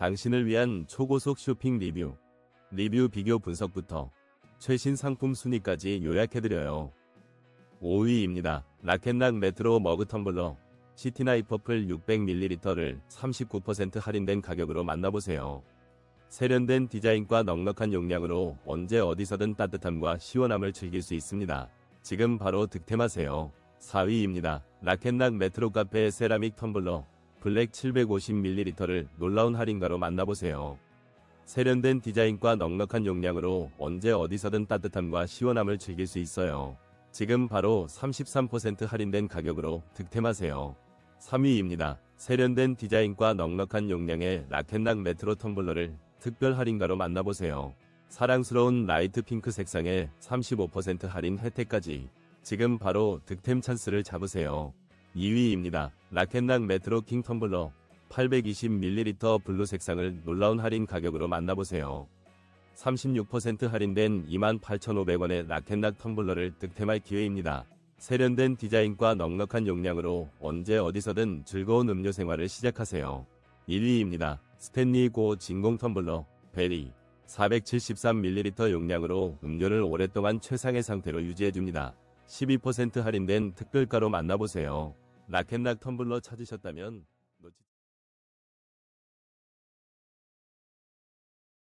당신을 위한 초고속 쇼핑 리뷰. 리뷰 비교 분석부터 최신 상품 순위까지 요약해드려요. 5위입니다. 라켓락 메트로 머그 텀블러 시티나이 퍼플 600ml를 39% 할인된 가격으로 만나보세요. 세련된 디자인과 넉넉한 용량으로 언제 어디서든 따뜻함과 시원함을 즐길 수 있습니다. 지금 바로 득템하세요. 4위입니다. 라켓락 메트로 카페 세라믹 텀블러 블랙 750ml를 놀라운 할인가로 만나보세요. 세련된 디자인과 넉넉한 용량으로 언제 어디서든 따뜻함과 시원함을 즐길 수 있어요. 지금 바로 33% 할인된 가격으로 득템하세요. 3위입니다. 세련된 디자인과 넉넉한 용량의 라켓락 메트로 텀블러를 특별 할인가로 만나보세요. 사랑스러운 라이트 핑크 색상의 35% 할인 혜택까지 지금 바로 득템 찬스를 잡으세요. 2위입니다. 라켓락 메트로 킹 텀블러 820ml 블루 색상을 놀라운 할인 가격으로 만나보세요. 36% 할인된 28,500원의 라켓락 텀블러를 득템할 기회입니다. 세련된 디자인과 넉넉한 용량으로 언제 어디서든 즐거운 음료 생활을 시작하세요. 1위입니다. 스탠리 고 진공 텀블러 베리 473ml 용량으로 음료를 오랫동안 최상의 상태로 유지해줍니다. 12% 할인된 특별가로 만나보세요. 라켓락 텀블러 찾으셨다면